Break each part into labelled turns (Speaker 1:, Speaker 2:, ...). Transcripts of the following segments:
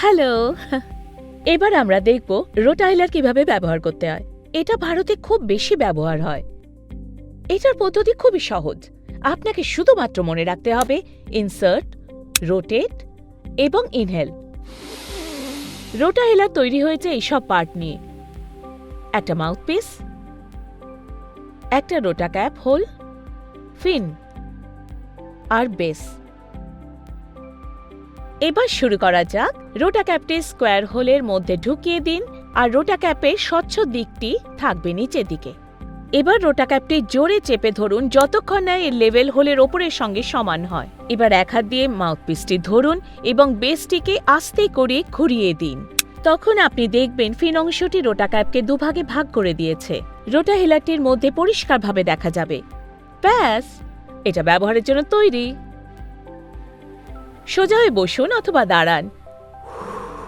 Speaker 1: Hello. এবার আমরা দেখব রোটাইলার কীভাবে ব্যবহার করতে হয়। এটা ভারতে খুব বেশি ব্যবহার হয়। এটার পদ্ধতি খুবই সহজ। আপনাকে শুধুমাত্র মনে রাখতে হবে ইনসার্ট রোটেট এবং ইনহেল রোটাহেলার তৈরি হয়েছে এইসব পার্ট নিয়ে। একটা মাউথপিস একটা রোটা ক্যাপ হোল ফিন আর বেস এবার শুরু করা যাক। রোটা ক্যাপটি স্কোয়ার হোলের মধ্যে ঢুকিয়ে দিন আর রোটা ক্যাপের স্বচ্ছ দিকটি থাকবে নিচের দিকে। এবার রোটা ক্যাপটি জোরে চেপে ধরুন যতক্ষণ না এর লেভেল হোলের ওপরের সঙ্গে সমান হয়। এবার এক হাত দিয়ে মাউথপিসটি ধরুন এবং বেসটিকে আস্তে করে ঘুরিয়ে দিন। তখন আপনি দেখবেন ফিন অংশটি রোটা ক্যাপকে দুভাগে ভাগ করে দিয়েছে। রোটা হেলারটির মধ্যে পরিষ্কারভাবে দেখা যাবে। ব্যাস, এটা ব্যবহারের জন্য তৈরি। সোজা হয়ে বসুন অথবা দাঁড়ান।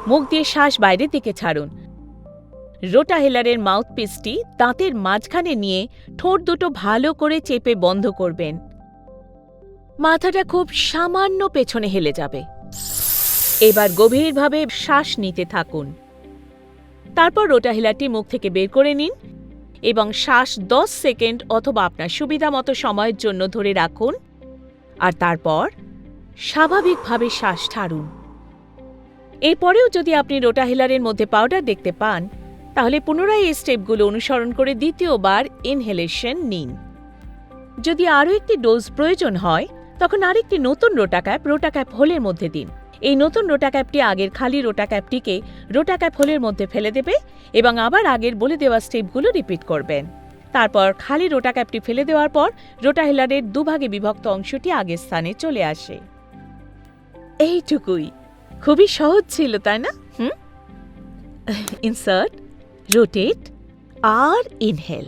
Speaker 1: মুখ দিয়ে শ্বাস বাইরের দিকে ছাড়ুন। রোটা হেলারের মাউথপিসটি দাঁতের মাঝখানে নিয়ে ঠোঁট দুটো ভালো করে চেপে বন্ধ করবেন। মাথাটা খুব সামান্য পেছনে হেলে যাবে। এবার গভীরভাবে শ্বাস নিতে থাকুন। তারপর রোটা হেলারটি মুখ থেকে বের করে নিন এবং শ্বাস দশ সেকেন্ড অথবা আপনার সুবিধা মতো সময়ের জন্য ধরে রাখুন। আর তারপর স্বাভাবিকভাবে শ্বাস ছাড়ুন। এরপরেও যদি আপনি রোটাহিলারের মধ্যে পাউডার দেখতে পান, তাহলে পুনরায় এই স্টেপগুলো অনুসরণ করে দ্বিতীয়বার ইনহেলেশন নিন। যদি আরও একটি ডোজ প্রয়োজন হয়, তখন আরেকটি নতুন রোটাক্যাপ রোটাক্যাপ হোলের মধ্যে দিন। এই নতুন রোটাক্যাপটি আগের খালি রোটাক্যাপটিকে রোটাক্যাপ হোলের মধ্যে ফেলে দেবে এবং আবার আগের বলে দেওয়া স্টেপগুলো রিপিট করবেন। তারপর খালি রোটাক্যাপটি ফেলে দেওয়ার পর রোটাহিলারের দুভাগে বিভক্ত অংশটি আগের স্থানে চলে আসে। এইটুকুই। খুবই সহজ ছিল, তাই না? হুম? ইনসার্ট রোটেট আর ইনহেল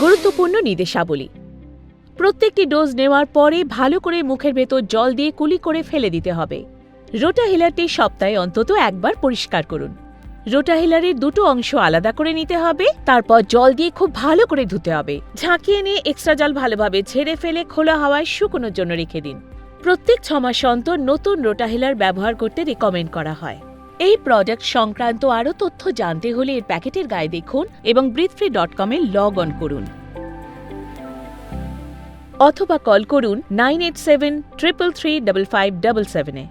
Speaker 1: গুরুত্বপূর্ণ নির্দেশাবলী। প্রত্যেকটি ডোজ নেওয়ার পরে ভালো করে মুখের ভেতর জল দিয়ে কুলি করে ফেলে দিতে হবে। রোটা হিলারটি সপ্তাহে অন্তত একবার পরিষ্কার করুন। রোটা হিলারের দুটো অংশ আলাদা করে নিতে হবে, তারপর জল দিয়ে খুব ভালো করে ধুতে হবে। ঝাঁকিয়ে নিয়ে এক্সট্রা জল ভালোভাবে ঝেড়ে ফেলে খোলা হাওয়ায় শুকোনোর জন্য রেখে দিন। প্রত্যেক ছ মাস অন্তর নতুন রোটাহিলার ব্যবহার করতে রেকমেন্ড করা হয়। এই প্রোডাক্ট সংক্রান্ত আরও তথ্য জানতে হলে এর প্যাকেটের গায়ে দেখুন এবং Breathefree dot com log on করুন। অথবা কল করুন nine eight seven triple three double five double সেভেনে